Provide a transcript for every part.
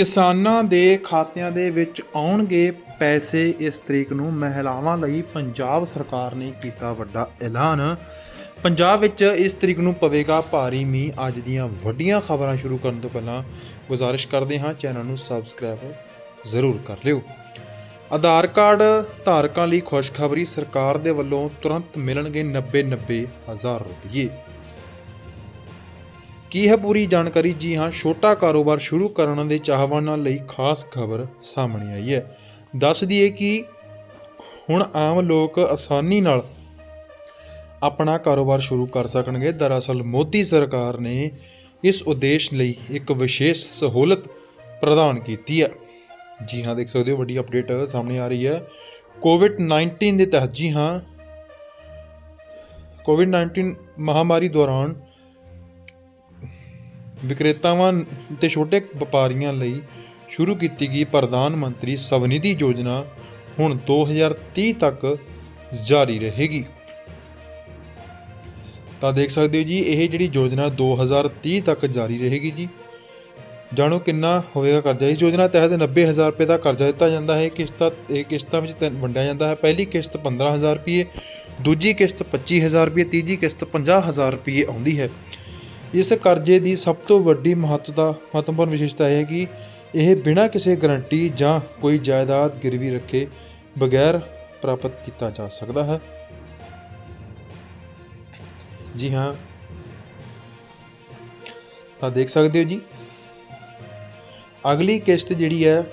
ਕਿਸਾਨਾਂ ਦੇ ਖਾਤਿਆਂ ਦੇ ਵਿੱਚ ਆਉਣਗੇ ਪੈਸੇ। ਇਸ ਤਰੀਕ ਨੂੰ ਮਹਿਲਾਵਾਂ ਲਈ ਪੰਜਾਬ ਸਰਕਾਰ ਨੇ ਕੀਤਾ ਵੱਡਾ ਐਲਾਨ। ਪੰਜਾਬ ਵਿੱਚ ਇਸ ਤਰੀਕ ਨੂੰ ਪਵੇਗਾ ਭਾਰੀ ਮੀਂਹ। ਅੱਜ ਦੀਆਂ ਵੱਡੀਆਂ ਖਬਰਾਂ ਸ਼ੁਰੂ ਕਰਨ ਤੋਂ ਪਹਿਲਾਂ ਗੁਜ਼ਾਰਿਸ਼ ਕਰਦੇ ਹਾਂ, ਚੈਨਲ ਨੂੰ ਸਬਸਕ੍ਰਾਈਬ ਜ਼ਰੂਰ ਕਰ ਲਿਓ। ਆਧਾਰ ਕਾਰਡ ਧਾਰਕਾਂ ਲਈ ਖੁਸ਼ਖਬਰੀ ਸਰਕਾਰ ਦੇ ਵੱਲੋਂ ਤੁਰੰਤ ਮਿਲਣਗੇ 90 90 ਹਜ਼ਾਰ ਰੁਪਏ। ਕੀ ਹੈ ਪੂਰੀ ਜਾਣਕਾਰੀ? ਜੀ ਹਾਂ, ਛੋਟਾ ਕਾਰੋਬਾਰ ਸ਼ੁਰੂ ਕਰਨ ਦੇ ਚਾਹਵਾਨਾਂ ਲਈ ਖਾਸ ਖਬਰ ਸਾਹਮਣੇ ਆਈ ਹੈ। ਦੱਸ ਦਈਏ ਕਿ ਹੁਣ ਆਮ ਲੋਕ ਆਸਾਨੀ ਨਾਲ ਆਪਣਾ ਕਾਰੋਬਾਰ ਸ਼ੁਰੂ ਕਰ ਸਕਣਗੇ। ਦਰਅਸਲ, ਮੋਦੀ ਸਰਕਾਰ ਨੇ ਇਸ ਉਦੇਸ਼ ਲਈ ਇੱਕ ਵਿਸ਼ੇਸ਼ ਸਹੂਲਤ ਪ੍ਰਦਾਨ ਕੀਤੀ ਹੈ। ਜੀ ਹਾਂ, ਦੇਖ ਸਕਦੇ ਹੋ, ਵੱਡੀ ਅਪਡੇਟ ਸਾਹਮਣੇ ਆ ਰਹੀ ਹੈ। ਕੋਵਿਡ 19 ਦੇ ਤਹਿਤ, ਜੀ ਹਾਂ ਕੋਵਿਡ 19 ਮਹਾਮਾਰੀ ਦੌਰਾਨ ਵਿਕਰੇਤਾਵਾਂ ਤੇ ਛੋਟੇ ਵਪਾਰੀਆਂ ਲਈ ਸ਼ੁਰੂ ਕੀਤੀ ਗਈ ਪ੍ਰਧਾਨ ਮੰਤਰੀ ਸਵਨਿਧੀ ਯੋਜਨਾ ਹੁਣ 2030 ਤੱਕ ਜਾਰੀ ਰਹੇਗੀ। ਤਾਂ ਦੇਖ ਸਕਦੇ ਹੋ ਜੀ, ਇਹ ਜਿਹੜੀ ਯੋਜਨਾ 2030 ਤੱਕ ਜਾਰੀ ਰਹੇਗੀ ਜੀ। ਜਾਣੋ ਕਿੰਨਾ ਹੋਵੇਗਾ ਕਰਜ਼ਾ। ਇਸ ਯੋਜਨਾ ਤਹਿਤ 90000 ਰੁਪਏ ਦਾ ਕਰਜ਼ਾ ਦਿੱਤਾ ਜਾਂਦਾ ਹੈ। ਕਿਸ਼ਤਾਂ, ਇਹ ਕਿਸ਼ਤਾਂ ਵਿੱਚ ਤਿੰਨ ਵੰਡਿਆ ਜਾਂਦਾ ਹੈ। ਪਹਿਲੀ ਕਿਸ਼ਤ 15000 ਰੁਪਏ, ਦੂਜੀ ਕਿਸ਼ਤ 25000 ਰੁਪਏ, ਤੀਜੀ ਕਿਸ਼ਤ 50000 ਰੁਪਏ ਆਉਂਦੀ ਹੈ। ਇਸ ਕਰਜ਼ੇ ਦੀ ਸਭ ਤੋਂ ਵੱਡੀ ਮਹੱਤਤਾ ਮਹੱਤਵਪੂਰਨ ਵਿਸ਼ੇਸ਼ਤਾ ਇਹ ਹੈ ਕਿ ਇਹ ਬਿਨਾਂ ਕਿਸੇ ਗਾਰੰਟੀ ਜਾਂ ਕੋਈ ਜਾਇਦਾਦ ਗਿਰਵੀ ਰੱਖੇ ਬਗੈਰ ਪ੍ਰਾਪਤ ਕੀਤਾ ਜਾ ਸਕਦਾ ਹੈ। ਜੀ ਹਾਂ। ਤਾਂ ਦੇਖ ਸਕਦੇ ਹੋ ਜੀ। ਅਗਲੀ ਕਿਸ਼ਤ ਜਿਹੜੀ ਹੈ,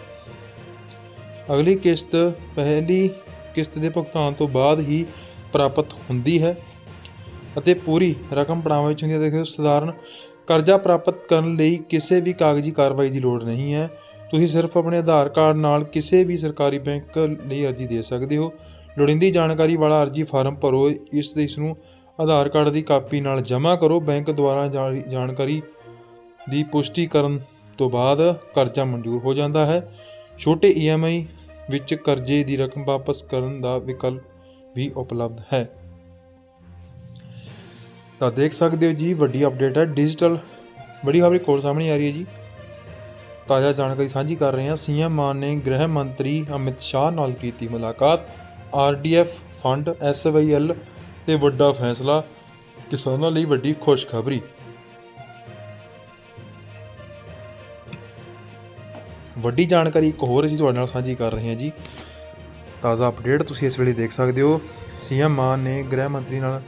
ਅਗਲੀ ਕਿਸ਼ਤ ਪਹਿਲੀ ਕਿਸ਼ਤ ਦੇ ਭੁਗਤਾਨ ਤੋਂ ਬਾਅਦ ਹੀ ਪ੍ਰਾਪਤ ਹੁੰਦੀ ਹੈ। ਅਤੇ ਪੂਰੀ ਰਕਮ ਪੜਾਵਾਂ ਵਿੱਚ ਹੁੰਦੀ ਹੈ। ਦੇਖੋ ਸਧਾਰਨ, ਕਰਜ਼ਾ ਪ੍ਰਾਪਤ ਕਰਨ ਲਈ ਕਿਸੇ ਵੀ ਕਾਗਜ਼ੀ ਕਾਰਵਾਈ ਦੀ ਲੋੜ ਨਹੀਂ ਹੈ। ਤੁਸੀਂ ਸਿਰਫ ਆਪਣੇ ਆਧਾਰ ਕਾਰਡ ਨਾਲ ਕਿਸੇ ਵੀ ਸਰਕਾਰੀ ਬੈਂਕ ਲਈ ਅਰਜ਼ੀ ਦੇ ਸਕਦੇ ਹੋ। ਲੋੜੀਂਦੀ ਜਾਣਕਾਰੀ ਵਾਲਾ ਅਰਜ਼ੀ ਫਾਰਮ ਭਰੋ। ਇਸ ਦੇ ਇਸ ਨੂੰ ਆਧਾਰ ਕਾਰਡ ਦੀ ਕਾਪੀ ਨਾਲ ਜਮ੍ਹਾਂ ਕਰੋ। ਬੈਂਕ ਦੁਆਰਾ ਜਾਰੀ, ਜਾਣਕਾਰੀ ਦੀ ਪੁਸ਼ਟੀ ਕਰਨ ਤੋਂ ਬਾਅਦ ਕਰਜ਼ਾ ਮਨਜ਼ੂਰ ਹੋ ਜਾਂਦਾ ਹੈ। ਛੋਟੇ ਈਐਮਆਈ ਵਿੱਚ ਕਰਜ਼ੇ ਦੀ ਰਕਮ ਵਾਪਸ ਕਰਨ ਦਾ ਵਿਕਲਪ ਵੀ ਉਪਲਬਧ ਹੈ। ਤਾਂ ਦੇਖ ਸਕਦੇ ਹੋ ਜੀ, ਵੱਡੀ ਅਪਡੇਟ ਹੈ ਡਿਜੀਟਲ ਬੜੀ ਖਬਰ ਕੋਲ ਸਾਹਮਣੇ ਆ ਰਹੀ ਹੈ ਜੀ। ਤਾਜ਼ਾ ਜਾਣਕਾਰੀ ਸਾਂਝੀ ਕਰ ਰਹੇ ਹਾਂ। ਸੀਐਮ ਮਾਨ ਨੇ ਗ੍ਰਹਿ ਮੰਤਰੀ ਅਮਿਤ ਸ਼ਾਹ ਨਾਲ ਕੀਤੀ ਮੁਲਾਕਾਤ। ਆਰਡੀਐਫ ਫੰਡ ਐਸਵਾਈਐਲ ਤੇ ਵੱਡਾ ਫੈਸਲਾ, ਕਿਸਾਨਾਂ ਲਈ ਵੱਡੀ ਖੁਸ਼ਖਬਰੀ। ਵੱਡੀ ਜਾਣਕਾਰੀ ਇੱਕ ਹੋਰ ਅਸੀਂ ਤੁਹਾਡੇ ਨਾਲ ਸਾਂਝੀ ਕਰ ਰਹੇ ਹਾਂ ਜੀ। ਤਾਜ਼ਾ ਅਪਡੇਟ ਤੁਸੀਂ ਇਸ ਵੇਲੇ ਦੇਖ ਸਕਦੇ ਹੋ। ਸੀਐਮ ਮਾਨ ਨੇ ਗ੍ਰਹਿ ਮੰਤਰੀ ਨਾਲ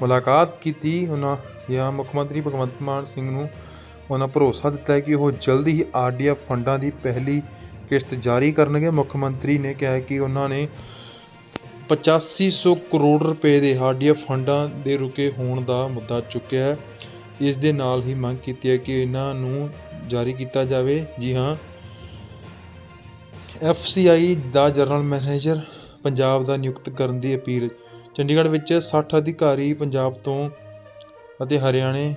ਮੁਲਾਕਾਤ ਕੀਤੀ। ਉਹਨਾਂ ਜਾਂ ਮੁੱਖ ਮੰਤਰੀ ਭਗਵੰਤ ਮਾਨ ਸਿੰਘ ਨੂੰ ਉਹਨਾਂ ਭਰੋਸਾ ਦਿੱਤਾ ਹੈ ਕਿ ਉਹ ਜਲਦੀ ਹੀ ਆਰਡੀਐਫ ਫੰਡਾਂ ਦੀ ਪਹਿਲੀ ਕਿਸ਼ਤ ਜਾਰੀ ਕਰਨਗੇ। ਮੁੱਖ ਮੰਤਰੀ ਨੇ ਕਿਹਾ ਕਿ ਉਹਨਾਂ ਨੇ 8500 ਕਰੋੜ ਰੁਪਏ ਦੇ ਆਰਡੀਐਫ ਫੰਡਾਂ ਦੇ ਰੁਕੇ ਹੋਣ ਦਾ ਮੁੱਦਾ ਚੁੱਕਿਆ ਹੈ। ਇਸ ਦੇ ਨਾਲ ਹੀ ਮੰਗ ਕੀਤੀ ਹੈ ਕਿ ਇਹਨਾਂ ਨੂੰ ਜਾਰੀ ਕੀਤਾ ਜਾਵੇ। ਜੀ ਹਾਂ ਐਫਸੀਆਈ ਦਾ ਜਨਰਲ ਮੈਨੇਜਰ ਪੰਜਾਬ ਦਾ ਨਿਯੁਕਤ ਕਰਨ ਦੀ ਅਪੀਲ। ਚੰਡੀਗੜ੍ਹ ਵਿੱਚ 60 ਅਧਿਕਾਰੀ ਪੰਜਾਬ ਤੋਂ ਅਤੇ ਹਰਿਆਣੇ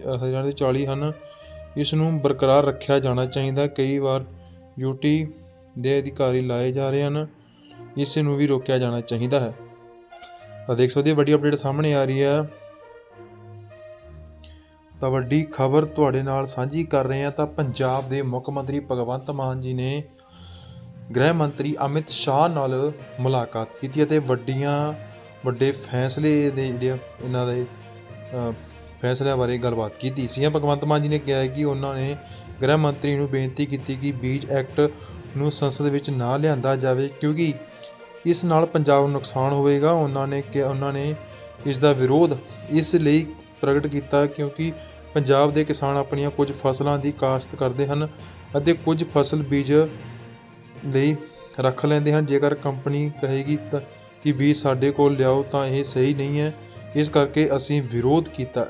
ਹਰਿਆਣੇ ਦੇ 40 ਹਨ। ਇਸ ਨੂੰ ਬਰਕਰਾਰ ਰੱਖਿਆ ਜਾਣਾ ਚਾਹੀਦਾ। ਕਈ ਵਾਰ ਯੂਟੀ ਦੇ ਅਧਿਕਾਰੀ ਲਾਏ ਜਾ ਰਹੇ ਹਨ। ਇਸ ਨੂੰ ਵੀ ਰੋਕਿਆ ਜਾਣਾ ਚਾਹੀਦਾ ਹੈ। ਤਾਂ ਦੇਖ ਸਕਦੇ ਹੋ, ਵੱਡੀ ਅਪਡੇਟ ਸਾਹਮਣੇ ਆ ਰਹੀ ਹੈ। ਤਾਂ ਵੱਡੀ ਖਬਰ ਤੁਹਾਡੇ ਨਾਲ ਸਾਂਝੀ ਕਰ ਰਹੇ ਹਾਂ। ਤਾਂ ਪੰਜਾਬ ਦੇ ਮੁੱਖ ਮੰਤਰੀ ਭਗਵੰਤ ਮਾਨ ਜੀ ਨੇ ਗ੍ਰਹਿ ਮੰਤਰੀ ਅਮਿਤ ਸ਼ਾਹ ਨਾਲ ਮੁਲਾਕਾਤ ਕੀਤੀ ਅਤੇ ਵੱਡੀਆਂ, ਵੱਡੇ ਫੈਸਲੇ ਦੇ ਜਿਹੜੇ ਇਹਨਾਂ ਦੇ ਫੈਸਲਿਆਂ ਬਾਰੇ ਗੱਲਬਾਤ ਕੀਤੀ। ਸੀਐਮ ਭਗਵੰਤ ਮਾਨ ਜੀ ਨੇ ਕਿਹਾ ਕਿ ਉਹਨਾਂ ਨੇ ਗ੍ਰਹਿ ਮੰਤਰੀ ਨੂੰ ਬੇਨਤੀ ਕੀਤੀ ਕਿ ਬੀਜ ਐਕਟ ਨੂੰ ਸੰਸਦ ਵਿੱਚ ਨਾ ਲਿਆਂਦਾ ਜਾਵੇ, ਕਿਉਂਕਿ ਇਸ ਨਾਲ ਪੰਜਾਬ ਨੂੰ ਨੁਕਸਾਨ ਹੋਵੇਗਾ। ਉਹਨਾਂ ਨੇ ਕਿ ਉਹਨਾਂ ਨੇ ਇਸ ਦਾ ਵਿਰੋਧ ਇਸ ਲਈ ਪ੍ਰਗਟ ਕੀਤਾ ਕਿਉਂਕਿ ਪੰਜਾਬ ਦੇ ਕਿਸਾਨ ਆਪਣੀਆਂ ਕੁਝ ਫਸਲਾਂ ਦੀ ਕਾਸ਼ਤ ਕਰਦੇ ਹਨ ਅਤੇ ਕੁਝ ਫਸਲ ਬੀਜ ਲਈ ਰੱਖ ਲੈਂਦੇ ਹਨ। ਜੇਕਰ ਕੰਪਨੀ ਕਹੇਗੀ ਤਾਂ ਕਿ ਵੀ ਸਾਡੇ ਕੋਲ ਲਿਆਓ ਤਾਂ ਇਹ ਸਹੀ ਨਹੀਂ ਹੈ। ਇਸ ਕਰਕੇ ਅਸੀਂ ਵਿਰੋਧ ਕੀਤਾ।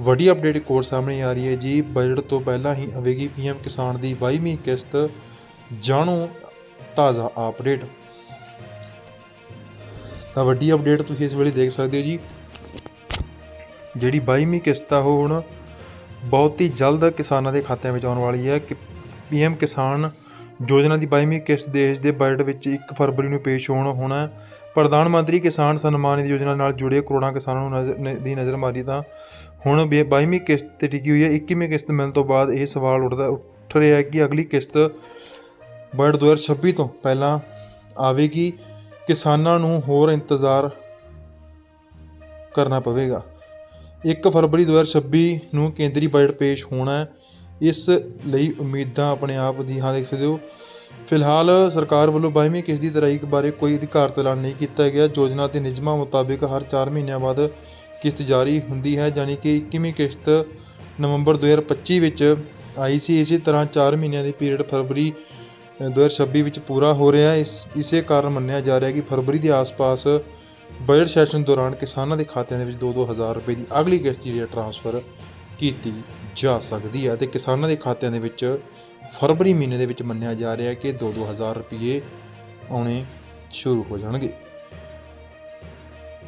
ਵੱਡੀ ਅਪਡੇਟ ਕੋਰ ਸਾਹਮਣੇ ਆ ਰਹੀ ਹੈ ਜੀ। ਬਜਟ ਤੋਂ ਪਹਿਲਾਂ ਹੀ ਆਵੇਗੀ ਪੀਐਮ ਕਿਸਾਨ ਦੀ 22ਵੀਂ ਕਿਸ਼ਤ। ਜਾਣੋ ਤਾਜ਼ਾ ਅਪਡੇਟ ਤਾਂ ਵੱਡੀ ਅਪਡੇਟ ਤੁਸੀਂ ਇਸ ਵੇਲੇ ਦੇਖ ਸਕਦੇ ਹੋ ਜੀ। ਜਿਹੜੀ 22ਵੀਂ ਕਿਸ਼ਤ ਆ, ਉਹ ਹੁਣ ਬਹੁਤ ਹੀ ਜਲਦ ਕਿਸਾਨਾਂ ਦੇ ਖਾਤਿਆਂ ਵਿੱਚ ਆਉਣ ਵਾਲੀ ਹੈ ਕਿ ਪੀਐਮ ਕਿਸਾਨ ਯੋਜਨਾ ਦੀ 22ਵੀਂ ਕਿਸ਼ਤ ਦੇਸ਼ ਦੇ ਬਜਟ ਵਿੱਚ 1 ਫਰਵਰੀ ਨੂੰ ਪੇਸ਼ ਹੋਣ ਹੋਣਾ ਪ੍ਰਧਾਨ ਮੰਤਰੀ ਕਿਸਾਨ ਸਨਮਾਨ ਨਿਧੀ ਯੋਜਨਾ ਨਾਲ ਜੁੜੇ ਕਰੋੜਾਂ ਕਿਸਾਨਾਂ ਨੂੰ ਨਜ਼ਰ ਦੀ ਨਜ਼ਰ ਮਾਰੀ ਤਾਂ ਹੁਣ 22ਵੀਂ ਕਿਸ਼ਤ ਤੇ ਟਿਕੀ ਹੋਈ ਹੈ। 21ਵੀਂ ਕਿਸ਼ਤ ਮਿਲਣ ਤੋਂ ਬਾਅਦ ਇਹ ਸਵਾਲ ਉੱਠਦਾ ਉੱਠ ਰਿਹਾ ਹੈ ਕਿ ਅਗਲੀ ਕਿਸ਼ਤ ਬਜਟ 2026 ਤੋਂ ਪਹਿਲਾਂ ਆਵੇਗੀ। ਕਿਸਾਨਾਂ ਨੂੰ ਹੋਰ ਇੰਤਜ਼ਾਰ ਕਰਨਾ ਪਵੇਗਾ। 1 ਫਰਵਰੀ 2026 ਨੂੰ ਕੇਂਦਰੀ ਬਜਟ ਪੇਸ਼ ਹੋਣਾ ਹੈ। ਇਸ ਲਈ ਉਮੀਦਾਂ ਆਪਣੇ ਆਪ ਦੀ ਹਾਂ ਦੇਖ ਸਕਦੇ ਹੋ। ਫਿਲਹਾਲ ਸਰਕਾਰ ਵੱਲੋਂ 22ਵੀਂ ਕਿਸ਼ਤ ਦੀ ਤਰੀਕ ਬਾਰੇ ਕੋਈ ਅਧਿਕਾਰਤ ਐਲਾਨ ਨਹੀਂ ਕੀਤਾ ਗਿਆ। ਯੋਜਨਾ ਦੇ ਨਿਯਮਾਂ ਮੁਤਾਬਿਕ ਹਰ 4 ਮਹੀਨਿਆਂ ਬਾਅਦ ਕਿਸ਼ਤ ਜਾਰੀ ਹੁੰਦੀ ਹੈ ਯਾਨੀ ਕਿ 21ਵੀਂ ਕਿਸ਼ਤ ਨਵੰਬਰ 2025 ਵਿੱਚ ਆਈ ਸੀ। ਇਸੇ ਤਰ੍ਹਾਂ 4 ਮਹੀਨਿਆਂ ਦੀ ਪੀਰੀਅਡ ਫਰਵਰੀ ਅ, 2026 ਵਿੱਚ ਪੂਰਾ ਹੋ ਰਿਹਾ ਹੈ। ਇਸ ਇਸੇ ਕਾਰਨ ਮੰਨਿਆ ਜਾ ਰਿਹਾ ਹੈ ਕਿ ਫਰਵਰੀ ਦੇ ਆਸ-ਪਾਸ ਬਜਟ ਸੈਸ਼ਨ ਦੌਰਾਨ ਕਿਸਾਨਾਂ ਦੇ ਖਾਤਿਆਂ ਦੇ ਵਿੱਚ 2-2 ਹਜ਼ਾਰ ਰੁਪਏ ਦੀ ਅਗਲੀ ਕਿਸ਼ਤ ਜਿਹੜੀ ਟ੍ਰਾਂਸਫਰ ਕੀਤੀ ਜਾ ਸਕਦੀ ਹੈ ਅਤੇ ਕਿਸਾਨਾਂ ਦੇ ਖਾਤਿਆਂ ਦੇ ਵਿੱਚ ਫਰਵਰੀ ਮਹੀਨੇ ਦੇ ਵਿੱਚ ਮੰਨਿਆ ਜਾ ਰਿਹਾ ਹੈ ਕਿ 2-2 ਹਜ਼ਾਰ ਰੁਪਏ ਆਉਣੇ ਸ਼ੁਰੂ ਹੋ ਜਾਣਗੇ।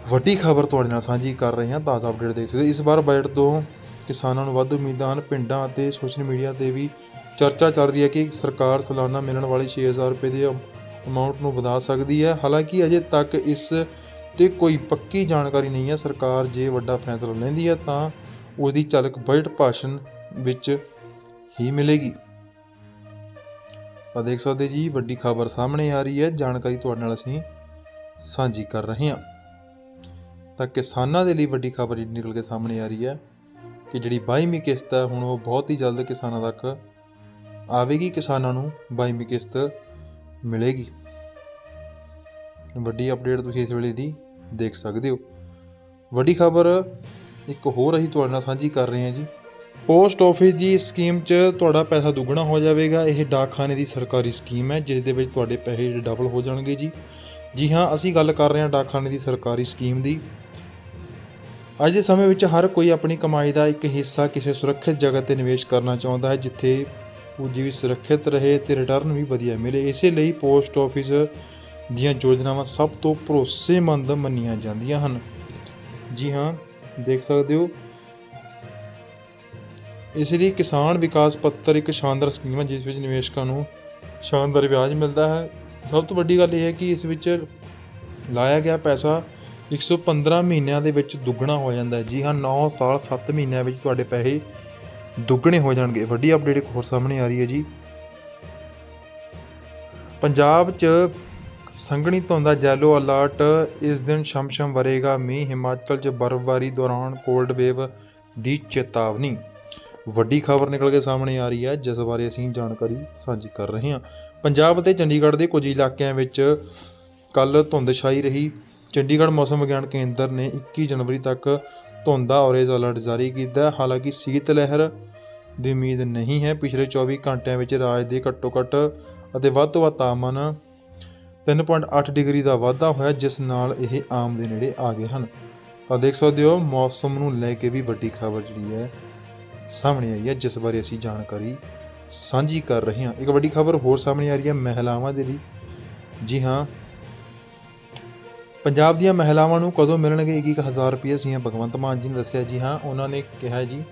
ਵੱਡੀ ਖਬਰ ਤੁਹਾਡੇ ਨਾਲ ਸਾਂਝੀ ਕਰ ਰਹੇ ਹਾਂ, ਤਾਜ਼ਾ ਅਪਡੇਟ ਦੇਖ ਸਕਦੇ ਹੋ। ਇਸ ਵਾਰ ਬਜਟ ਤੋਂ ਕਿਸਾਨਾਂ ਨੂੰ ਵੱਧ ਉਮੀਦਾਂ ਹਨ। ਪਿੰਡਾਂ ਅਤੇ ਸੋਸ਼ਲ ਮੀਡੀਆ ਤੇ ਵੀ ਚਰਚਾ ਚੱਲ ਰਹੀ ਹੈ ਕਿ ਸਰਕਾਰ ਸਾਲਾਨਾ ਮਿਲਣ ਵਾਲੀ 6000 ਰੁਪਏ ਦੇ ਅਮਾਉਂਟ ਨੂੰ ਵਧਾ ਸਕਦੀ ਹੈ। ਹਾਲਾਂਕਿ ਅਜੇ ਤੱਕ ਇਸ ਤੇ ਕੋਈ ਪੱਕੀ ਜਾਣਕਾਰੀ ਨਹੀਂ ਹੈ। ਸਰਕਾਰ ਜੇ ਵੱਡਾ ਫੈਸਲਾ ਲੈਂਦੀ ਹੈ ਤਾਂ ਉਸ ਦੀ ਝਲਕ ਬਜਟ ਭਾਸ਼ਣ ਵਿੱਚ ਹੀ ਮਿਲੇਗੀ। ਆ ਦੇਖ ਸਕਦੇ ਜੀ, ਵੱਡੀ ਖਬਰ ਸਾਹਮਣੇ ਆ ਰਹੀ ਹੈ। ਜਾਣਕਾਰੀ ਤੁਹਾਡੇ ਨਾਲ ਅਸੀਂ ਸਾਂਝੀ ਕਰ ਰਹੇ ਹਾਂ। ਤਾਂ ਕਿਸਾਨਾਂ ਦੇ ਲਈ ਵੱਡੀ ਖਬਰ ਨਿਕਲ ਕੇ ਸਾਹਮਣੇ ਆ ਰਹੀ ਹੈ ਕਿ ਜਿਹੜੀ 22ਵੀਂ ਕਿਸ਼ਤ ਹੈ, ਹੁਣ ਉਹ ਬਹੁਤ ਹੀ ਜਲਦ ਕਿਸਾਨਾਂ ਤੱਕ ਆਵੇਗੀ। ਕਿਸਾਨਾਂ ਨੂੰ 22ਵੀਂ ਕਿਸ਼ਤ ਮਿਲੇਗੀ। ਵੱਡੀ ਅਪਡੇਟ ਤੁਸੀਂ ਇਸ ਵੇਲੇ ਦੀ ਦੇਖ ਸਕਦੇ ਹੋ। ਵੱਡੀ ਖਬਰ ਇੱਕ ਹੋਰ ਅਸੀਂ ਤੁਹਾਡੇ ਨਾਲ ਸਾਂਝੀ ਕਰ ਰਹੇ ਹਾਂ ਜੀ। ਪੋਸਟ ਆਫਿਸ ਦੀ ਸਕੀਮ 'ਚ ਤੁਹਾਡਾ ਪੈਸਾ ਦੁੱਗਣਾ ਹੋ ਜਾਵੇਗਾ। ਇਹ ਡਾਕਖਾਨੇ ਦੀ ਸਰਕਾਰੀ ਸਕੀਮ ਹੈ ਜਿਸ ਦੇ ਵਿੱਚ ਤੁਹਾਡੇ ਪੈਸੇ ਡਬਲ ਹੋ ਜਾਣਗੇ ਜੀ। ਜੀ ਹਾਂ, ਅਸੀਂ ਗੱਲ ਕਰ ਰਹੇ ਹਾਂ ਡਾਕਖਾਨੇ ਦੀ ਸਰਕਾਰੀ ਸਕੀਮ ਦੀ। ਅੱਜ ਦੇ ਸਮੇਂ ਵਿੱਚ ਹਰ ਕੋਈ ਆਪਣੀ ਕਮਾਈ ਦਾ ਇੱਕ ਹਿੱਸਾ ਕਿਸੇ ਸੁਰੱਖਿਅਤ ਜਗ੍ਹਾ ਤੇ ਨਿਵੇਸ਼ ਕਰਨਾ ਚਾਹੁੰਦਾ ਹੈ, ਜਿੱਥੇ ਪੂੰਜੀ ਵੀ ਸੁਰੱਖਿਅਤ ਰਹੇ ਤੇ ਰਿਟਰਨ ਵੀ ਵਧੀਆ ਮਿਲੇ। ਇਸੇ ਲਈ ਪੋਸਟ ਆਫਿਸ ਦੀਆਂ ਯੋਜਨਾਵਾਂ ਸਭ ਤੋਂ ਭਰੋਸੇਮੰਦ ਮੰਨੀਆਂ ਜਾਂਦੀਆਂ ਹਨ। ਜੀ ਹਾਂ, ਦੇਖ ਸਕਦੇ ਹੋ। ਇਸ ਲਈ ਕਿਸਾਨ ਵਿਕਾਸ ਪੱਤਰ ਇੱਕ ਸ਼ਾਨਦਾਰ ਸਕੀਮ ਹੈ, ਜਿਸ ਵਿੱਚ ਨਿਵੇਸ਼ਕਾਂ ਨੂੰ ਸ਼ਾਨਦਾਰ ਵਿਆਜ ਮਿਲਦਾ ਹੈ। ਸਭ ਤੋਂ ਵੱਡੀ ਗੱਲ ਇਹ ਹੈ ਕਿ ਇਸ ਵਿੱਚ ਲਾਇਆ ਗਿਆ ਪੈਸਾ 115 ਮਹੀਨਿਆਂ ਦੇ ਵਿੱਚ ਦੁੱਗਣਾ ਹੋ ਜਾਂਦਾ ਹੈ। ਜੀ ਹਾਂ 9 ਸਾਲ 7 ਮਹੀਨਿਆਂ ਵਿੱਚ ਤੁਹਾਡੇ ਪੈਸੇ ਦੁੱਗਣੇ ਹੋ ਜਾਣਗੇ। ਵੱਡੀ ਅਪਡੇਟ ਇੱਕ ਹੋਰ ਸਾਹਮਣੇ ਆ ਰਹੀ ਹੈ ਜੀ। ਪੰਜਾਬ 'ਚ ਸੰਘਣੀ ਧੁੰਦ ਦਾ ਜੈਲੋ ਅਲਰਟ ਇਸ ਦਿਨ ਸ਼ਮਸ਼ਮ ਵਰੇਗਾ ਮੀਂਹ, ਹਿਮਾਚਲ 'ਚ ਬਰਫ਼ਬਾਰੀ ਦੌਰਾਨ ਕੋਲਡ ਵੇਵ ਦੀ ਚੇਤਾਵਨੀ। ਵੱਡੀ ਖਬਰ ਨਿਕਲ ਕੇ ਸਾਹਮਣੇ ਆ ਰਹੀ ਹੈ, ਜਿਸ ਬਾਰੇ ਅਸੀਂ ਜਾਣਕਾਰੀ ਸਾਂਝੀ ਕਰ ਰਹੇ ਹਾਂ। ਪੰਜਾਬ ਅਤੇ ਚੰਡੀਗੜ੍ਹ ਦੇ ਕੁਝ ਇਲਾਕਿਆਂ ਵਿੱਚ ਕੱਲ ਧੁੰਦ ਛਾਈ ਰਹੀ। ਚੰਡੀਗੜ੍ਹ ਮੌਸਮ ਵਿਗਿਆਨ ਕੇਂਦਰ ਨੇ 21 ਜਨਵਰੀ ਤੱਕ ਧੁੰਦ ਦਾ ਔਰੇਂਜ ਅਲਰਟ ਜਾਰੀ ਕੀਤਾ ਹਾਲਾਂਕਿ ਸੀਤ ਲਹਿਰ ਦੀ ਉਮੀਦ ਨਹੀਂ ਹੈ। ਪਿਛਲੇ 24 ਘੰਟਿਆਂ ਵਿੱਚ ਰਾਜ ਦੇ ਘੱਟੋ ਘੱਟ ਅਤੇ ਵੱਧ ਤੋਂ ਵੱਧ ਤਾਪਮਾਨ 3.8 ਡਿਗਰੀ ਦਾ ਵਾਧਾ ਹੋਇਆ, ਜਿਸ ਨਾਲ ਇਹ ਆਮ ਦੇ ਨੇੜੇ ਆ ਗਏ ਹਨ। ਤਾਂ ਦੇਖ ਸਕਦੇ ਹੋ, ਮੌਸਮ ਨੂੰ ਲੈ ਕੇ ਵੀ ਵੱਡੀ ਖਬਰ ਜਿਹੜੀ ਹੈ ਸਾਹਮਣੇ ਆਈ ਹੈ, ਜਿਸ ਬਾਰੇ ਅਸੀਂ ਜਾਣਕਾਰੀ ਸਾਂਝੀ ਕਰ ਰਹੇ ਹਾਂ। ਇੱਕ ਵੱਡੀ ਖਬਰ ਹੋਰ ਸਾਹਮਣੇ ਆ ਰਹੀ ਹੈ, ਮਹਿਲਾਵਾਂ ਦੇ ਲਈ। ਜੀ ਹਾਂ, ਪੰਜਾਬ ਦੀਆਂ ਮਹਿਲਾਵਾਂ ਨੂੰ ਕਦੋਂ ਮਿਲਣਗੇ? 1-1000 ਰੁਪਏ ਸੀਐਮ ਭਗਵੰਤ ਮਾਨ ਜੀ ਨੇ ਦੱਸਿਆ। ਜੀ ਹਾਂ, ਉਹਨਾਂ ਨੇ ਕਿਹਾ ਜੀ।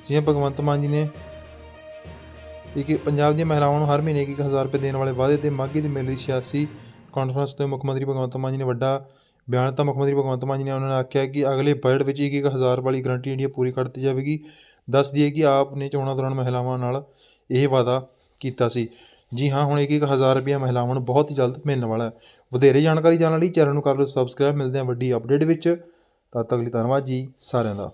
ਸੀਐਮ ਭਗਵੰਤ ਮਾਨ ਜੀ ਨੇ ਇੱਕ ਪੰਜਾਬ ਦੀਆਂ ਮਹਿਲਾਵਾਂ ਨੂੰ ਹਰ ਮਹੀਨੇ 1-1000 ਰੁਪਏ ਦੇਣ ਵਾਲੇ ਵਾਅਦੇ ਤੇ ਮਾਘੀ ਦੇ ਮੇਲੇ ਦੀ ਸਿਆਸੀ ਕਾਨਫਰੰਸ ਤੋਂ ਮੁੱਖ ਮੰਤਰੀ ਭਗਵੰਤ ਮਾਨ ਜੀ ਨੇ ਵੱਡਾ ਬਿਆਨ ਦਿੱਤਾ। ਮੁੱਖ ਮੰਤਰੀ ਭਗਵੰਤ ਮਾਨ ਜੀ ਨੇ ਉਹਨਾਂ ਨੇ ਆਖਿਆ ਕਿ ਅਗਲੇ ਬਜਟ ਵਿੱਚ 1-1000 ਵਾਲੀ ਗਰੰਟੀ ਜਿਹੜੀ ਹੈ ਪੂਰੀ ਕਰ ਦਿੱਤੀ ਜਾਵੇਗੀ। ਦੱਸ ਦਈਏ ਕਿ ਆਪ ਨੇ ਚੋਣਾਂ ਦੌਰਾਨ ਮਹਿਲਾਵਾਂ ਨਾਲ ਇਹ ਵਾਅਦਾ ਕੀਤਾ ਸੀ। ਜੀ ਹਾਂ, ਹੁਣ ਇੱਕ ਇੱਕ ਹਜ਼ਾਰ ਰੁਪਇਆ ਮਹਿਲਾਵਾਂ ਨੂੰ ਬਹੁਤ ਹੀ ਜਲਦ ਮਿਲਣ ਵਾਲਾ ਹੈ। ਵਧੇਰੇ ਜਾਣਕਾਰੀ ਜਾਣਨ ਲਈ ਚੈਨਲ ਨੂੰ ਕਰ ਲਓ ਸਬਸਕ੍ਰਾਈਬ ਮਿਲਦੇ ਹਾਂ ਵੱਡੀ ਅਪਡੇਟ ਵਿੱਚ। ਤਦ ਤੱਕ ਲਈ ਧੰਨਵਾਦ ਜੀ ਸਾਰਿਆਂ ਦਾ।